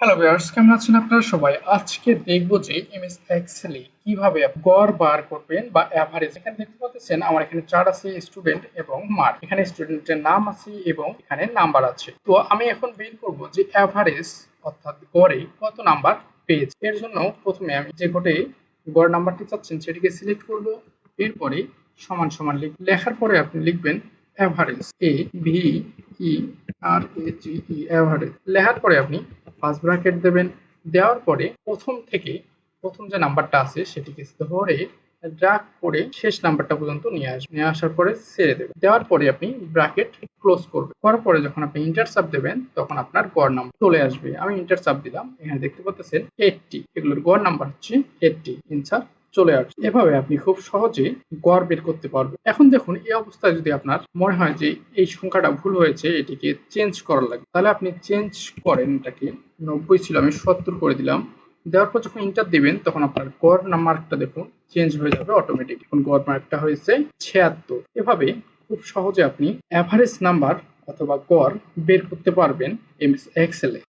Hello viewers কেমন আছেন আপনারা সবাই? আজকে দেখব যে এমএস এক্সেলে কীভাবে গড় বার করবেন বা এভারেজ এখানে দেখতে পাচ্ছেন, আমার এখানে চার্ট আছে স্টুডেন্ট এবং মার্ক এখানে স্টুডেন্টের নাম আছে এবং এখানে নাম্বার আছে। তো আমি এখন বের করব যে এভারেজ অর্থাৎ গড়ে কত নাম্বার পেয়েছে। এর জন্য প্রথমে আমি যে কোটে গড় নাম্বারটি চাচ্ছেন, সেটিকে সিলেক্ট করব। এরপরে সমান সমান লিখ লেখার পরে আপনি লিখবেন average A V E R A G E average লেখার পরে আপনি ফার্স্ট ব্র্যাকেট দেবেন। দেওয়ার পরে প্রথম থেকে প্রথম যে নাম্বারটা আছে সেটিকে ধরে ড্রাগ করে শেষ নাম্বারটা পর্যন্ত নিয়ে আসবেন নিয়ে আসার পরে ছেড়ে দেবেন। দেওয়ার পরে আপনি ব্র্যাকেট ক্লোজ করবেন। করার পরে যখন আপনি ইন্টারসাপ দেবেন, তখন আপনার গড় নাম্বার চলে আসবে। আমি ইন্টারসাপ দিলাম। এখানে দেখতে পাচ্ছেন এইটটি এগুলোর গড় নাম্বার হচ্ছে এইটটি ইনসার চলে আসবে এভাবে আপনি খুব সহজে গড় বের করতে পারবেন। এখন দেখুন, এই অবস্থায় যদি আপনার মনে হয় যে এই সংখ্যাটা ভুল হয়েছে, এটিকে চেঞ্জ করা লাগবে। তাহলে আপনি চেঞ্জ করেন, এটাকে নব্বই ছিল, আমি সত্তর করে দিলাম। দেওয়ার পর যখন ইন্টার দিবেন, তখন আপনার গড় মার্কটা দেখুন, চেঞ্জ হয়ে যাবে অটোমেটিক এখন গড় মার্কটা হয়েছে ছিয়াত্তর। এভাবে খুব সহজে আপনি অ্যাভারেজ নাম্বার অথবা গড় বের করতে পারবেন এমএস এক্সেলে।